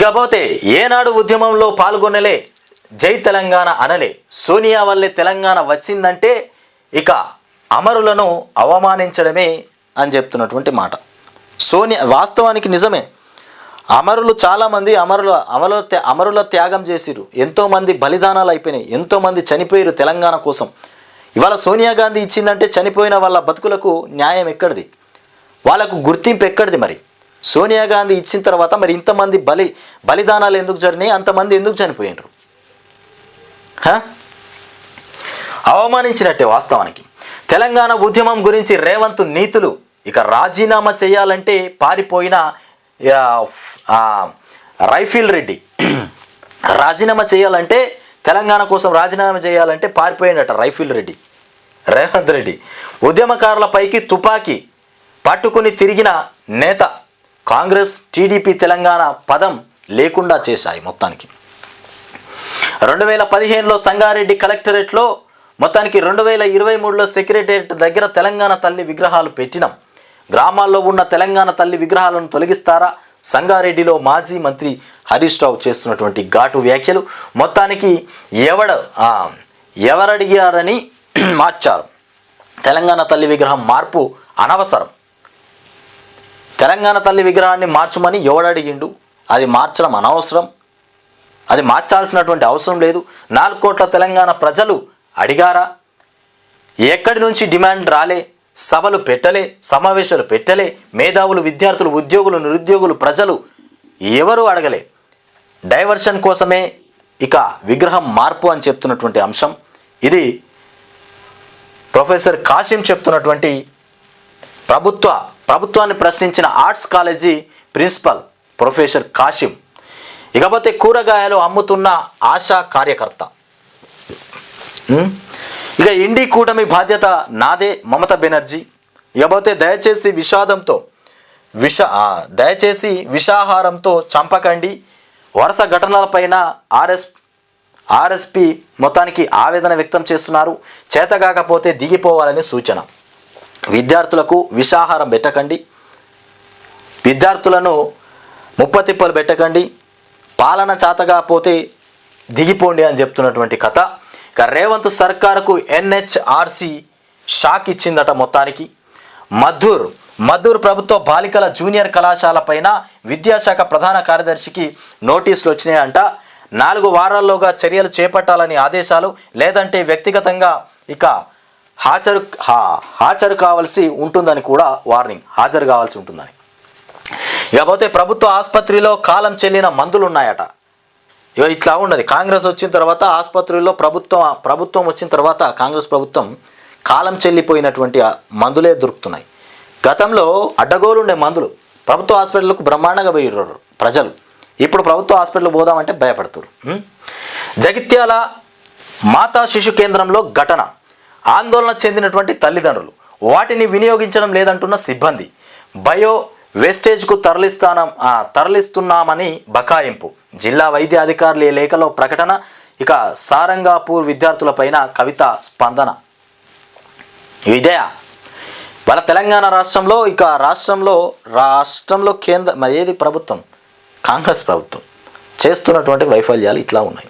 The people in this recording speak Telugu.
ఇకపోతే ఏనాడు ఉద్యమంలో పాల్గొనలే జై తెలంగాణ అనలే. సోనియా వల్లే తెలంగాణ వచ్చిందంటే ఇక అమరులను అవమానించడమే అని చెప్తున్నటువంటి మాట. సోనియా వాస్తవానికి నిజమే. అమరులు చాలామంది అమరుల అమరుల త్యా- అమరుల త్యాగం చేసిరు ఎంతోమంది బలిదానాలు అయిపోయినాయి. ఎంతోమంది చనిపోయారు తెలంగాణ కోసం. ఇవాళ సోనియా గాంధీ ఇచ్చిందంటే చనిపోయిన వాళ్ళ బతుకులకు న్యాయం ఎక్కడిది? వాళ్ళకు గుర్తింపు ఎక్కడిది మరి? సోనియా గాంధీ ఇచ్చిన తర్వాత మరి ఇంతమంది బలి బలిదానాలు ఎందుకు జరిగినాయి? అంతమంది ఎందుకు చనిపోయినరు? అవమానించినట్టే వాస్తవానికి. తెలంగాణ ఉద్యమం గురించి రేవంత్ నీతులు ఇక రాజీనామా చేయాలంటే పారిపోయిన రైఫిల్ రెడ్డి రాజీనామా చేయాలంటే తెలంగాణ కోసం రాజీనామా చేయాలంటే పారిపోయినట రైఫిల్ రెడ్డి రేవంత్ రెడ్డి. ఉద్యమకారులపైకి తుపాకీ పట్టుకుని తిరిగిన నేత కాంగ్రెస్ టీడీపీ తెలంగాణ పదం లేకుండా చేశాయి మొత్తానికి. రెండు వేల పదిహేనులో సంగారెడ్డి కలెక్టరేట్లో మొత్తానికి రెండు వేల ఇరవై మూడులో సెక్రటేరియట్ దగ్గర తెలంగాణ తల్లి విగ్రహాలు పెట్టినాం. గ్రామాల్లో ఉన్న తెలంగాణ తల్లి విగ్రహాలను తొలగిస్తారా? సంగారెడ్డిలో మాజీ మంత్రి హరీష్ రావు చేస్తున్నటువంటి ఘాటు వ్యాఖ్యలు మొత్తానికి ఎవడ ఎవరడిగారని మార్చారు. తెలంగాణ తల్లి విగ్రహం మార్పు అనవసరం. తెలంగాణ తల్లి విగ్రహాన్ని మార్చమని ఎవడడిగిండు? అది మార్చడం అనవసరం. అది మార్చాల్సినటువంటి అవసరం లేదు. నాలుగు కోట్ల తెలంగాణ ప్రజలు అడిగారా? ఎక్కడి నుంచి డిమాండ్ రాలే? సభలు పెట్టలే సమావేశాలు పెట్టలే మేధావులు విద్యార్థులు ఉద్యోగులు నిరుద్యోగులు ప్రజలు ఎవరూ అడగలే. డైవర్షన్ కోసమే ఇక విగ్రహం మార్పు అని చెప్తున్నటువంటి అంశం. ఇది ప్రొఫెసర్ కాసిం చెప్తున్నటువంటి ప్రభుత్వ ప్రభుత్వాన్ని ప్రశ్నించిన arts college principal professor Kasim. ఇకపోతే కూరగాయలు అమ్ముతున్న ఆశా కార్యకర్త. ఇక ఇండి కూటమి బాధ్యత నాదే మమతా బెనర్జీ. ఇకపోతే దయచేసి విషాదంతో విష దయచేసి విషాహారంతో చంపకండి. వరుస ఘటనలపైన ఆర్ఎస్ ఆర్ఎస్పి మొత్తానికి ఆవేదన వ్యక్తం చేస్తున్నారు. చేతగాకపోతే దిగిపోవాలని సూచన. విద్యార్థులకు విషాహారం పెట్టకండి. విద్యార్థులను ముప్పతిప్పలు పెట్టకండి. పాలన చేతగాపోతే దిగిపోండి అని చెప్తున్నటువంటి కథ. ఇక రేవంత్ సర్కారుకు ఎన్హెచ్ఆర్సి షాక్ ఇచ్చిందట మొత్తానికి. మధుర్ మధుర్ ప్రభుత్వ బాలికల జూనియర్ కళాశాల పైన విద్యాశాఖ ప్రధాన కార్యదర్శికి నోటీసులు వచ్చినాయంట. నాలుగు వారాల్లోగా చర్యలు చేపట్టాలని ఆదేశాలు లేదంటే వ్యక్తిగతంగా ఇక హాజరు హా- హాజరు కావాల్సి ఉంటుందని కూడా వార్నింగ్. హాజరు కావాల్సి ఉంటుందని. ఇకపోతే ప్రభుత్వ ఆసుపత్రిలో కాలం చెల్లిన మందులు ఉన్నాయట ఇక ఇట్లా ఉన్నది. కాంగ్రెస్ వచ్చిన తర్వాత ఆసుపత్రిలో ప్రభుత్వం ప్రభుత్వం వచ్చిన తర్వాత కాంగ్రెస్ ప్రభుత్వం కాలం చెల్లిపోయినటువంటి మందులే దొరుకుతున్నాయి. గతంలో అడ్డగోలు ఉండే మందులు ప్రభుత్వ హాస్పిటల్కు బ్రహ్మాండంగా పోయిర్రు ప్రజలు. ఇప్పుడు ప్రభుత్వ హాస్పిటల్ పోదామంటే భయపడుతున్నారు జగిత్యాల మాతా శిశు కేంద్రంలో ఘటన. ఆందోళన చెందినటువంటి తల్లిదండ్రులు. వాటిని వినియోగించడం లేదంటున్న సిబ్బంది. బయో వేస్టేజ్కు తరలిస్తానం తరలిస్తున్నామని బకాయింపు. జిల్లా వైద్య అధికారులు ఈ లేఖలో ప్రకటన ఇక సారంగాపూర్ విద్యార్థులపైన కవిత స్పందన. ఇదే వాళ్ళ తెలంగాణ రాష్ట్రంలో ఇక రాష్ట్రంలో రాష్ట్రంలో కేంద్ర మరి ఏది ప్రభుత్వం? కాంగ్రెస్ ప్రభుత్వం. చేస్తున్నటువంటి వైఫల్యాలు ఇట్లా ఉన్నాయి.